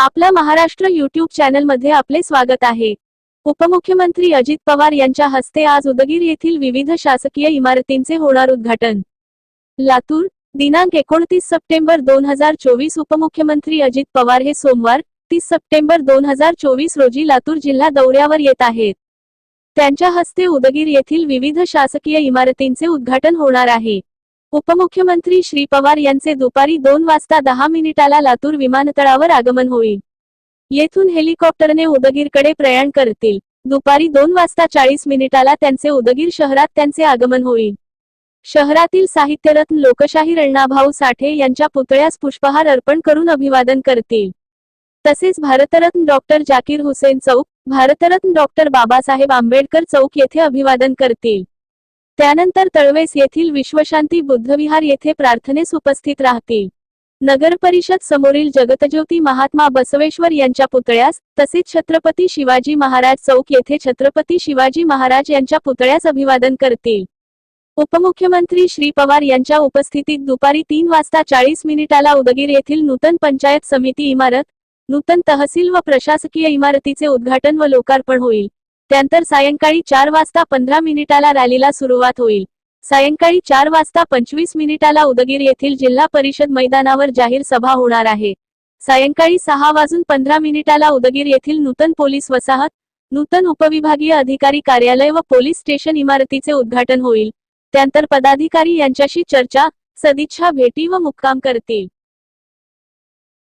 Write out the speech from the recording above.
आपला महाराष्ट्र युट्यूब चॅनलमध्ये आपले स्वागत आहे. उपमुख्यमंत्री अजित पवार यांच्या हस्ते आज उदगीर येथील विविध शासकीय इमारतींचे होणार उद्घाटन. लातूर दिनांक एकोणतीस सप्टेंबर दोन हजार चोवीस उपमुख्यमंत्री अजित पवार हे सोमवार तीस सप्टेंबर दोन हजार चोवीस रोजी लातूर जिल्हा दौऱ्यावर येत आहेत. त्यांच्या हस्ते उदगीर येथील विविध शासकीय इमारतींचे उद्घाटन होणार आहे. उपमुख्यमंत्री श्री पवार यांचे दुपारी दोन वाजता दहा मिनिटाला लातूर विमानतळावर आगमन होईल. येथून हेलिकॉप्टरने उदगीरकडे प्रयाण करतील. दुपारी दोन वाजता चाळीस मिनिटाला त्यांचे उदगीर शहरात त्यांचे आगमन होईल. शहरातील साहित्यरत्न लोकशाही रण्णाभाऊ साठे यांच्या पुतळ्यास पुष्पहार अर्पण करून अभिवादन करतील. तसेच भारतरत्न डॉक्टर जाकीर हुसेन चौक भारतरत्न डॉक्टर बाबासाहेब आंबेडकर चौक येथे अभिवादन करतील. त्यानंतर तळवेस येथील विश्वशांती बुद्धविहार येथे प्रार्थनेस उपस्थित राहतील. नगर परिषद समोरील जगतज्योती महात्मा बसवेश्वर यांच्या पुतळ्यास तसेच छत्रपती शिवाजी महाराज चौक येथे छत्रपती शिवाजी महाराज यांच्या पुतळ्यास अभिवादन करतील. उपमुख्यमंत्री श्री पवार यांच्या उपस्थितीत दुपारी तीन वाजता चाळीस मिनिटाला उदगीर येथील नूतन पंचायत समिती इमारत नूतन तहसील व प्रशासकीय इमारतीचे उद्घाटन व लोकार्पण होईल. त्यानंतर सायंकाळी चार वाजता पंधरा मिनिटाला रॅलीला सुरुवात होईल. सायंकाळी चार वाजता पंचवीस मिनिटाला उदगीर येथील जिल्हा परिषद मैदानावर जाहीर सभा होणार आहे. सायंकाळी सहा वाजून पंधरा मिनिटाला उदगीर येथील नूतन पोलीस वसाहत नूतन उपविभागीय अधिकारी कार्यालय व पोलीस स्टेशन इमारतीचे उद्घाटन होईल. त्यानंतर पदाधिकारी यांच्याशी चर्चा सदिच्छा भेटी व मुक्काम करतील.